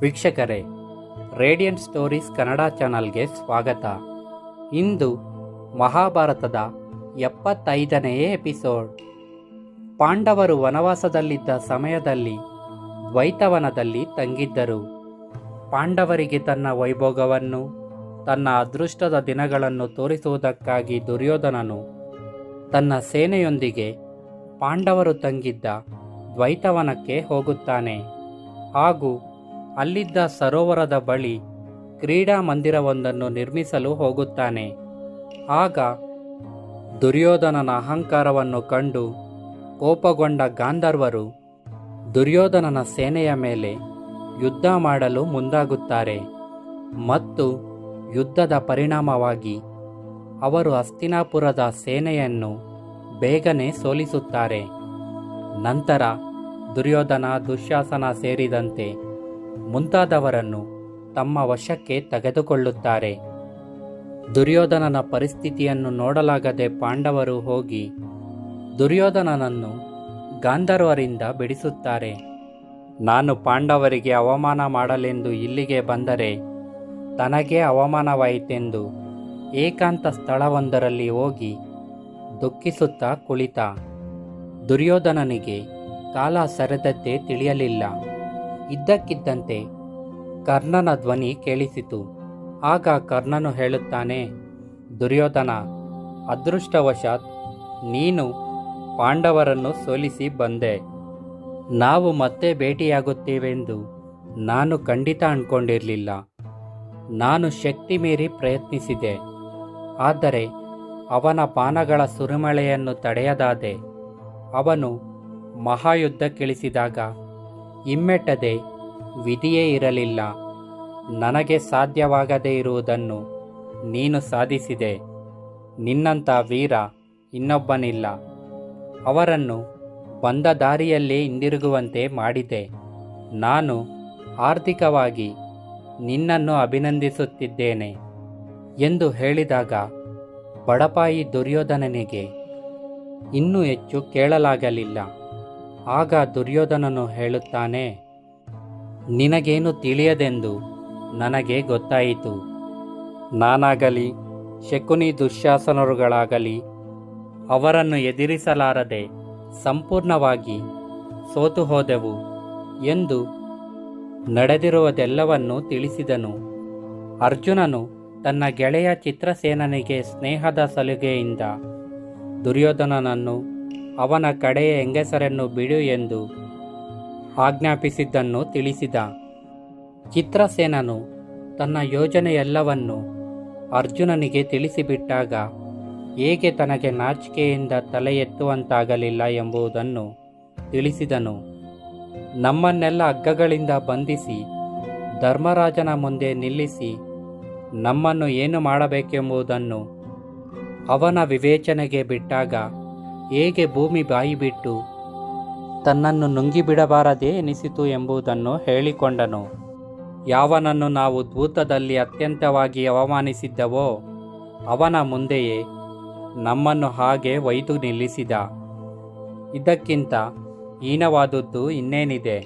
ವೀಕ್ಷಕರೇ, radiant stories Kannada ಚಾನಲ್ಗೆ ಸ್ವಾಗತ. ಇಂದು ಮಹಾಭಾರತದ ಎಪ್ಪತ್ತೈದನೆಯೇ ಎಪಿಸೋಡ್. ಪಾಂಡವರು ವನವಾಸದಲ್ಲಿದ್ದ ಸಮಯದಲ್ಲಿ ದ್ವೈತವನದಲ್ಲಿ ತಂಗಿದ್ದರು. ಪಾಂಡವರಿಗೆ ತನ್ನ ವೈಭೋಗವನ್ನು, ತನ್ನ ಅದೃಷ್ಟದ ದಿನಗಳನ್ನು ತೋರಿಸುವುದಕ್ಕಾಗಿ ದುರ್ಯೋಧನನು ತನ್ನ ಸೇನೆಯೊಂದಿಗೆ ಪಾಂಡವರು ತಂಗಿದ್ದ ದ್ವೈತವನಕ್ಕೆ ಹೋಗುತ್ತಾನೆ. ಹಾಗೂ ಅಲ್ಲಿದ್ದ ಸರೋವರದ ಬಳಿ ಕ್ರೀಡಾ ಮಂದಿರವೊಂದನ್ನು ನಿರ್ಮಿಸಲು ಹೋಗುತ್ತಾನೆ. ಆಗ ದುರ್ಯೋಧನನ ಅಹಂಕಾರವನ್ನು ಕಂಡು ಕೋಪಗೊಂಡ ಗಾಂಧರ್ವರು ದುರ್ಯೋಧನನ ಸೇನೆಯ ಮೇಲೆ ಯುದ್ಧ ಮಾಡಲು ಮುಂದಾಗುತ್ತಾರೆ ಮತ್ತು ಯುದ್ಧದ ಪರಿಣಾಮವಾಗಿ ಅವರು ಹಸ್ತಿನಾಪುರದ ಸೇನೆಯನ್ನು ಬೇಗನೆ ಸೋಲಿಸುತ್ತಾರೆ. ನಂತರ ದುರ್ಯೋಧನ ದುಶ್ಯಾಸನ ಸೇರಿದಂತೆ ಮುಂತಾದವರನ್ನು ತಮ್ಮ ವಶಕ್ಕೆ ತೆಗೆದುಕೊಳ್ಳುತ್ತಾರೆ. ದುರ್ಯೋಧನನ ಪರಿಸ್ಥಿತಿಯನ್ನು ನೋಡಲಾಗದೆ ಪಾಂಡವರು ಹೋಗಿ ದುರ್ಯೋಧನನನ್ನು ಗಾಂಧರ್ವರಿಂದ ಬಿಡಿಸುತ್ತಾರೆ. ನಾನು ಪಾಂಡವರಿಗೆ ಅವಮಾನ ಮಾಡಲೆಂದು ಇಲ್ಲಿಗೆ ಬಂದರೆ ತನಗೇ ಅವಮಾನವಾಯಿತೆಂದು ಏಕಾಂತ ಸ್ಥಳವೊಂದರಲ್ಲಿ ಹೋಗಿ ದುಃಖಿಸುತ್ತಾ ಕುಳಿತ. ದುರ್ಯೋಧನನಿಗೆ ಕಾಲ ಸರಿದದ್ದೇ ತಿಳಿಯಲಿಲ್ಲ. ಇದ್ದಕ್ಕಿದ್ದಂತೆ ಕರ್ಣನ ಧ್ವನಿ ಕೇಳಿಸಿತು. ಆಗ ಕರ್ಣನು ಹೇಳುತ್ತಾನೆ, ದುರ್ಯೋಧನ, ಅದೃಷ್ಟವಶಾತ್ ನೀನು ಪಾಂಡವರನ್ನು ಸೋಲಿಸಿ ಬಂದೆ. ನಾವು ಮತ್ತೆ ಭೇಟಿಯಾಗುತ್ತೇವೆಂದು ನಾನು ಖಂಡಿತ ಅಂದ್ಕೊಂಡಿರಲಿಲ್ಲ ನಾನು ಶಕ್ತಿ ಮೀರಿ ಪ್ರಯತ್ನಿಸಿದೆ. ಆದರೆ ಅವನ ಪಾನಗಳ ಸುರಿಮಳೆಯನ್ನು ತಡೆಯದಾದೆ. ಅವನು ಮಹಾಯುದ್ಧಕ್ಕಿಳಿಸಿದಾಗ ಹಿಮ್ಮೆಟ್ಟದೆ ವಿಧಿಯೇ ಇರಲಿಲ್ಲ. ನನಗೆ ಸಾಧ್ಯವಾಗದೇ ಇರುವುದನ್ನು ನೀನು ಸಾಧಿಸಿದೆ. ನಿನ್ನಂಥ ವೀರ ಇನ್ನೊಬ್ಬನಿಲ್ಲ. ಅವರನ್ನು ಬಂದ ದಾರಿಯಲ್ಲೇ ಹಿಂದಿರುಗುವಂತೆ ಮಾಡಿದೆ. ನಾನು ಆರ್ಥಿಕವಾಗಿ ನಿನ್ನನ್ನು ಅಭಿನಂದಿಸುತ್ತಿದ್ದೇನೆ ಎಂದು ಹೇಳಿದಾಗ ಬಡಪಾಯಿ ದುರ್ಯೋಧನನಿಗೆ ಇನ್ನೂ ಹೆಚ್ಚು ಕೇಳಲಾಗಲಿಲ್ಲ. ಆಗ ದುರ್ಯೋಧನನು ಹೇಳುತ್ತಾನೆ, ನಿನಗೇನು ತಿಳಿಯದೆಂದು ನನಗೆ ಗೊತ್ತಾಯಿತು. ನಾನಾಗಲಿ, ಶಕುನಿ ದುಶ್ಯಾಸನರುಗಳಾಗಲಿ, ಅವರನ್ನು ಎದುರಿಸಲಾರದೆ ಸಂಪೂರ್ಣವಾಗಿ ಸೋತು ಹೋದೆವು ಎಂದು ನಡೆದಿರುವುದೆಲ್ಲವನ್ನೂ ತಿಳಿಸಿದನು. ಅರ್ಜುನನು ತನ್ನ ಗೆಳೆಯ ಚಿತ್ರಸೇನನಿಗೆ ಸ್ನೇಹದ ಸಲುಗೆಯಿಂದ ದುರ್ಯೋಧನನನ್ನು ಅವನ ಕಡೆಯ ಹೆಂಗಸರನ್ನು ಬಿಡು ಎಂದು ಆಜ್ಞಾಪಿಸಿದ್ದನ್ನು ತಿಳಿಸಿದ ಚಿತ್ರಸೇನನು ತನ್ನ ಯೋಜನೆಯೆಲ್ಲವನ್ನು ಅರ್ಜುನನಿಗೆ ತಿಳಿಸಿಬಿಟ್ಟಾಗ, ಹೇಗೆ ತನಗೆ ನಾಚಿಕೆಯಿಂದ ತಲೆ ಎತ್ತುವಂತಾಗಲಿಲ್ಲ ಎಂಬುದನ್ನು ತಿಳಿಸಿದನು. ನಮ್ಮನ್ನೆಲ್ಲ ಹಗ್ಗಗಳಿಂದ ಬಂಧಿಸಿ, ಧರ್ಮರಾಜನ ಮುಂದೆ ನಿಲ್ಲಿಸಿ, ನಮ್ಮನ್ನು ಏನು ಮಾಡಬೇಕೆಂಬುದನ್ನು ಅವನ ವಿವೇಚನೆಗೆ ಬಿಟ್ಟಾಗ ಹೇಗೆ ಭೂಮಿ ಬಾಯಿ ಬಿಟ್ಟು ತನ್ನನ್ನು ನುಂಗಿಬಿಡಬಾರದೇ ಎನಿಸಿತು ಎಂಬುದನ್ನು ಹೇಳಿಕೊಂಡನು. ಯಾವನನ್ನು ನಾವು ದೂತದಲ್ಲಿ ಅತ್ಯಂತವಾಗಿ ಅವಮಾನಿಸಿದ್ದವೋ ಅವನ ಮುಂದೆಯೇ ನಮ್ಮನ್ನು ಹಾಗೆ ಒಯ್ದು ನಿಲ್ಲಿಸಿದ. ಇದಕ್ಕಿಂತ ಹೀನವಾದದ್ದು ಇನ್ನೇನಿದೆ?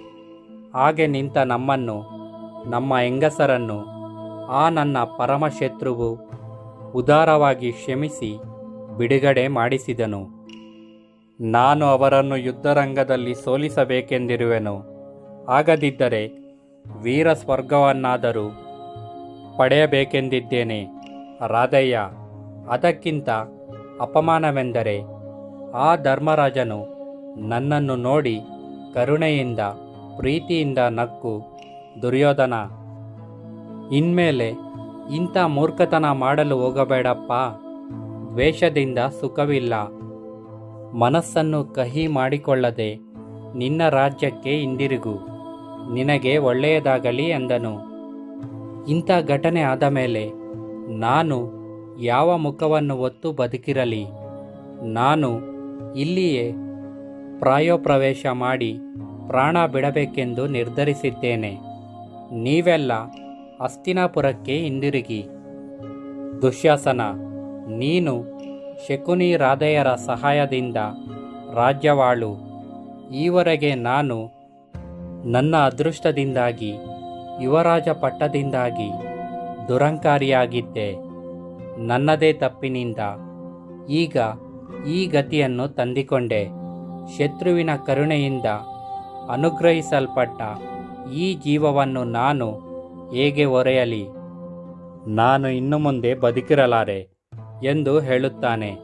ಹಾಗೆ ನಿಂತ ನಮ್ಮನ್ನು, ನಮ್ಮ ಹೆಂಗಸರನ್ನು, ಆ ನನ್ನ ಪರಮಶತ್ರುವು ಉದಾರವಾಗಿ ಕ್ಷಮಿಸಿ ಬಿಡುಗಡೆ ಮಾಡಿಸಿದನು. ನಾನು ಅವರನ್ನು ಯುದ್ಧರಂಗದಲ್ಲಿ ಸೋಲಿಸಬೇಕೆಂದಿರುವೆನು. ಆಗದಿದ್ದರೆ ವೀರ ಸ್ವರ್ಗವನ್ನಾದರೂ ಪಡೆಯಬೇಕೆಂದಿದ್ದೇನೆ. ರಾಧಯ್ಯ ಅದಕ್ಕಿಂತ ಅಪಮಾನವೆಂದರೆ ಆ ಧರ್ಮರಾಜನು ನನ್ನನ್ನು ನೋಡಿ ಕರುಣೆಯಿಂದ, ಪ್ರೀತಿಯಿಂದ ನಕ್ಕು ದುರ್ಯೋಧನ, ಇನ್ಮೇಲೆ ಇಂಥ ಮೂರ್ಖತನ ಮಾಡಲು ಹೋಗಬೇಡಪ್ಪ. ದ್ವೇಷದಿಂದ ಸುಖವಿಲ್ಲ. ಮನಸ್ಸನ್ನು ಕಹಿ ಮಾಡಿಕೊಳ್ಳದೆ ನಿನ್ನ ರಾಜ್ಯಕ್ಕೆ ಹಿಂದಿರುಗು. ನಿನಗೆ ಒಳ್ಳೆಯದಾಗಲಿ ಎಂದನು ಇಂಥ ಘಟನೆ ಆದ ಮೇಲೆ ನಾನು ಯಾವ ಮುಖವನ್ನು ಒತ್ತು ಬದುಕಿರಲಿ? ನಾನು ಇಲ್ಲಿಯೇ ಪ್ರಾಯೋಪ್ರವೇಶ ಮಾಡಿ ಪ್ರಾಣ ಬಿಡಬೇಕೆಂದು ನಿರ್ಧರಿಸಿದ್ದೇನೆ. ನೀವೆಲ್ಲ ಅಸ್ತಿನಾಪುರಕ್ಕೆ ಹಿಂದಿರುಗಿ. ದುಶ್ಯಾಸನ, ನೀನು ಶಕುನಿ ರಾಧೆಯರ ಸಹಾಯದಿಂದ ರಾಜ್ಯವಾಳು. ಈವರೆಗೆ ನಾನು ನನ್ನ ಅದೃಷ್ಟದಿಂದಾಗಿ, ಯುವರಾಜ ಪಟ್ಟದಿಂದಾಗಿ ದುರಂಕಾರಿಯಾಗಿದ್ದೆ. ನನ್ನದೇ ತಪ್ಪಿನಿಂದ ಈಗ ಈ ಗತಿಯನ್ನು ತಂದಿಕೊಂಡೆ. ಶತ್ರುವಿನ ಕರುಣೆಯಿಂದ ಅನುಗ್ರಹಿಸಲ್ಪಟ್ಟ ಈ ಜೀವವನ್ನು ನಾನು ಹೇಗೆ ಒರೆಯಲಿ ನಾನು ಇನ್ನು ಮುಂದೆ ಬದುಕಿರಲಾರೆ. ಎಂದು ಹೇಳುತ್ತಾನೆ.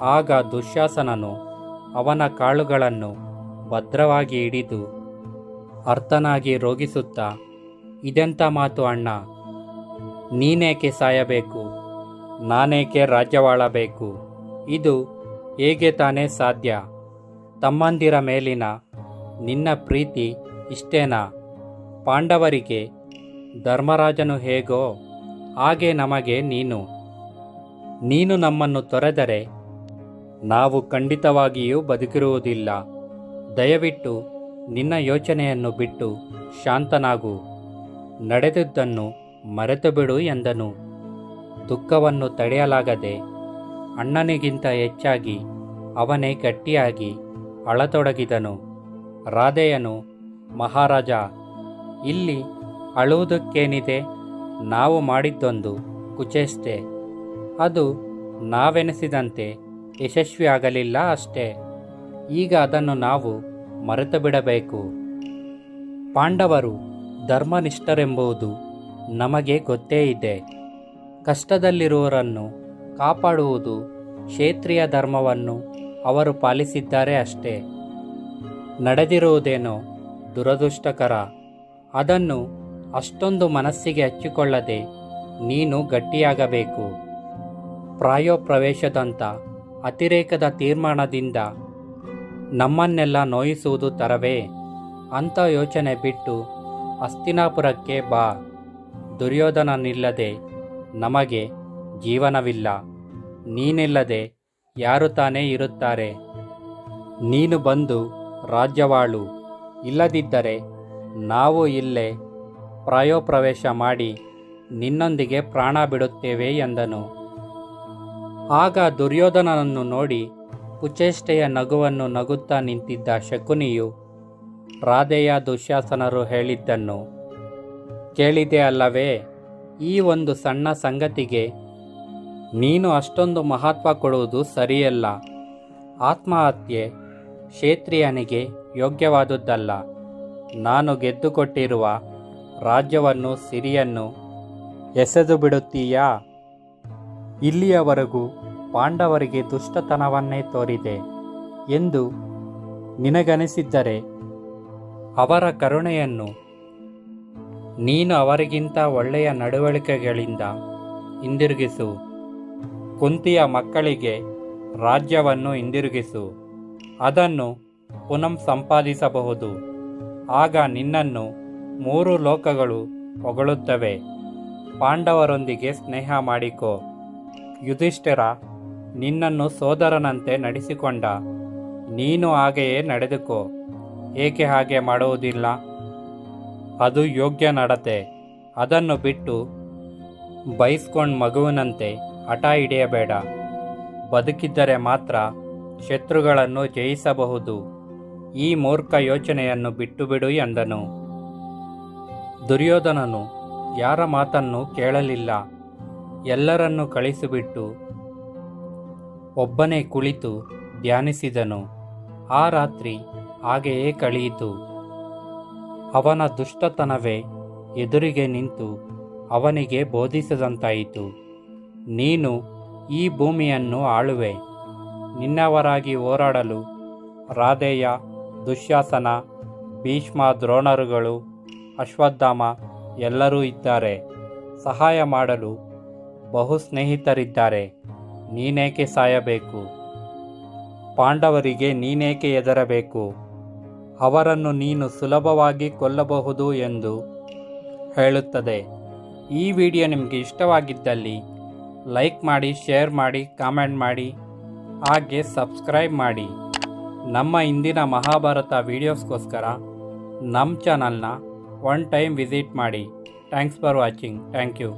ಆಗ ದುಶ್ಯಾಸನನು ಅವನ ಕಾಳುಗಳನ್ನು ಭದ್ರವಾಗಿ ಹಿಡಿದು ಅರ್ಥನಾಗಿ ರೋಗಿಸುತ್ತಾ ಇದೆಂಥ ಮಾತು ಅಣ್ಣ? ನೀನೇಕೆ ಸಾಯಬೇಕು? ನಾನೇಕೆ ರಾಜ್ಯವಾಳಬೇಕು? ಇದು ಹೇಗೆ ತಾನೇ ಸಾಧ್ಯ? ತಮ್ಮಂದಿರ ಮೇಲಿನ ನಿನ್ನ ಪ್ರೀತಿ ಇಷ್ಟೇನಾ? ಪಾಂಡವರಿಗೆ ಧರ್ಮರಾಜನು ಹೇಗೋ, ಹಾಗೆ ನಮಗೆ ನೀನು. ನೀನು ನಮ್ಮನ್ನು ತೊರೆದರೆ ನಾವು ಖಂಡಿತವಾಗಿಯೂ ಬದುಕಿರುವುದಿಲ್ಲ. ದಯವಿಟ್ಟು ನಿನ್ನ ಯೋಚನೆಯನ್ನು ಬಿಟ್ಟು ಶಾಂತನಾಗು. ನಡೆದಿದ್ದನ್ನು ಮರೆತುಬಿಡು ಎಂದನು. ದುಃಖವನ್ನು ತಡೆಯಲಾಗದೆ ಅಣ್ಣನಿಗಿಂತ ಹೆಚ್ಚಾಗಿ ಅವನೇ ಗಟ್ಟಿಯಾಗಿ ಅಳತೊಡಗಿದನು. ರಾಧೆಯನು, ಮಹಾರಾಜ, ಇಲ್ಲಿ ಅಳುವುದಕ್ಕೇನಿದೆ? ನಾವು ಮಾಡಿದ್ದೊಂದು ಕುಚೇಷ್ಟೆ. ಅದು ನಾವೆನಿಸಿದಂತೆ ಯಶಸ್ವಿಯಾಗಲಿಲ್ಲ ಅಷ್ಟೇ. ಈಗ ಅದನ್ನು ನಾವು ಮರೆತು ಬಿಡಬೇಕು ಪಾಂಡವರು ಧರ್ಮನಿಷ್ಠರೆಂಬುದು ನಮಗೆ ಗೊತ್ತೇ ಇದೆ. ಕಷ್ಟದಲ್ಲಿರುವವರನ್ನು ಕಾಪಾಡುವುದು ಕ್ಷೇತ್ರೀಯ ಧರ್ಮವನ್ನು ಅವರು ಪಾಲಿಸಿದ್ದಾರೆ ಅಷ್ಟೇ. ನಡೆದಿರುವುದೇನೋ ದುರದೃಷ್ಟಕರ. ಅದನ್ನು ಅಷ್ಟೊಂದು ಮನಸ್ಸಿಗೆ ಹಚ್ಚಿಕೊಳ್ಳದೆ ನೀನು ಗಟ್ಟಿಯಾಗಬೇಕು. ಪ್ರಾಯೋಪ್ರವೇಶದಂಥ ಅತಿರೇಕದ ತೀರ್ಮಾನದಿಂದ ನಮ್ಮನ್ನೆಲ್ಲ ನೋಯಿಸುವುದು ತರವೇ ಅಂಥ ಯೋಚನೆ ಬಿಟ್ಟು ಅಸ್ತಿನಾಪುರಕ್ಕೆ ಬಾ. ದುರ್ಯೋಧನನಿಲ್ಲದೆ ನಮಗೆ ಜೀವನವಿಲ್ಲ. ನೀನಿಲ್ಲದೆ ಯಾರು ತಾನೇ ಇರುತ್ತಾರೆ? ನೀನು ಬಂದು ರಾಜ್ಯವಾಳು. ಇಲ್ಲದಿದ್ದರೆ ನಾವು ಇಲ್ಲೇ ಪ್ರಾಯೋಪ್ರವೇಶ ಮಾಡಿ ನಿನ್ನೊಂದಿಗೆ ಪ್ರಾಣ ಬಿಡುತ್ತೇವೆ ಎಂದನು. ಆಗ ದುರ್ಯೋಧನನನ್ನು ನೋಡಿ ಕುಚೇಷ್ಟೆಯ ನಗುವನ್ನು ನಗುತ್ತಾ ನಿಂತಿದ್ದ ಶಕುನಿಯು, ರಾಧೆಯ ದುಶ್ಯಾಸನರು ಹೇಳಿದ್ದನ್ನು ಕೇಳಿದೆ ಅಲ್ಲವೇ, ಈ ಒಂದು ಸಣ್ಣ ಸಂಗತಿಗೆ ನೀನು ಅಷ್ಟೊಂದು ಮಹತ್ವ ಕೊಡುವುದು ಸರಿಯಲ್ಲ. ಆತ್ಮಹತ್ಯೆ ಕ್ಷೇತ್ರಿಯನಿಗೆ ಯೋಗ್ಯವಾದುದಲ್ಲ ನಾನು ಗೆದ್ದುಕೊಟ್ಟಿರುವ ರಾಜ್ಯವನ್ನು, ಸಿರಿಯನ್ನು ಎಸೆದು ಬಿಡುತ್ತೀಯಾ? ಇಲ್ಲಿಯವರೆಗೂ ಪಾಂಡವರಿಗೆ ದುಷ್ಟತನವನ್ನೇ ತೋರಿದೆ ಎಂದು ನಿನಗನಿಸಿದ್ದರೆ ಅವರ ಕರುಣೆಯನ್ನು ನೀನು ಅವರಿಗಿಂತ ಒಳ್ಳೆಯ ನಡವಳಿಕೆಗಳಿಂದ ಹಿಂದಿರುಗಿಸು. ಕುಂತಿಯ ಮಕ್ಕಳಿಗೆ ರಾಜ್ಯವನ್ನು ಹಿಂದಿರುಗಿಸು. ಅದನ್ನು ಪುನಃ ಸಂಪಾದಿಸಬಹುದು. ಆಗ ನಿನ್ನನ್ನು ಮೂರು ಲೋಕಗಳು ಹೊಗಳುತ್ತವೆ. ಪಾಂಡವರೊಂದಿಗೆ ಸ್ನೇಹ ಮಾಡಿಕೋ. ಯುಧಿಷ್ಠಿರ, ನಿನ್ನನ್ನು ಸೋದರನಂತೆ ನಡೆಸಿಕೊಂಡ. ನೀನು ಹಾಗೆಯೇ ನಡೆದುಕೋ. ಏಕೆ ಹಾಗೆ ಮಾಡುವುದಿಲ್ಲ? ಅದು ಯೋಗ್ಯ ನಡತೆ. ಅದನ್ನು ಬಿಟ್ಟು ಬಯಸ್ಕೊಂಡು ಮಗುವಿನಂತೆ ಹಠ ಹಿಡಿಯಬೇಡ. ಬದುಕಿದ್ದರೆ ಮಾತ್ರ ಶತ್ರುಗಳನ್ನು ಜಯಿಸಬಹುದು. ಈ ಮೂರ್ಖ ಯೋಚನೆಯನ್ನು ಬಿಟ್ಟುಬಿಡು ಎಂದನು. ದುರ್ಯೋಧನನು ಯಾರ ಮಾತನ್ನು ಕೇಳಲಿಲ್ಲ. ಎಲ್ಲರನ್ನೂ ಕಳಿಸಿಬಿಟ್ಟು ಒಬ್ಬನೇ ಕುಳಿತು ಧ್ಯಾನಿಸಿದನು. ಆ ರಾತ್ರಿ ಹಾಗೆಯೇ ಕಳೆಯಿತು ಅವನ ದುಷ್ಟತನವೇ ಎದುರಿಗೆ ನಿಂತು ಅವನಿಗೆ ಬೋಧಿಸದಂತಾಯಿತು. ನೀನು ಈ ಭೂಮಿಯನ್ನು ಆಳುವೆ. ನಿನ್ನವರಾಗಿ ಹೋರಾಡಲು ರಾಧೇಯ, ದುಶ್ಯಾಸನ, ಭೀಷ್ಮ ದ್ರೋಣರುಗಳು, ಅಶ್ವತ್ಥಾಮ ಎಲ್ಲರೂ ಇದ್ದಾರೆ. ಸಹಾಯ ಮಾಡಲು ಬಹು ಸ್ನೇಹಿತರಿದ್ದಾರೆ, ನೀನೇಕೆ ಸಾಯಬೇಕು? ಪಾಂಡವರಿಗೆ ನೀನೇಕೆ ಎದರಬೇಕು ಅವರನ್ನು ನೀನು ಸುಲಭವಾಗಿ ಕೊಲ್ಲಬಹುದು ಎಂದು ಹೇಳುತ್ತದೆ. ಈ ವಿಡಿಯೋ ನಿಮಗೆ ಇಷ್ಟವಾಗಿದ್ದಲ್ಲಿ ಲೈಕ್ ಮಾಡಿ, ಶೇರ್ ಮಾಡಿ, ಕಾಮೆಂಟ್ ಮಾಡಿ, ಹಾಗೆ ಸಬ್ಸ್ಕ್ರೈಬ್ ಮಾಡಿ. ನಮ್ಮ ಇಂದಿನ ಮಹಾಭಾರತ ವೀಡಿಯೋಸ್ಗೋಸ್ಕರ ನಮ್ಮ ಚಾನಲ್ನ ಒನ್ ಟೈಮ್ ವಿಸಿಟ್ ಮಾಡಿ. Thanks for watching. Thank you.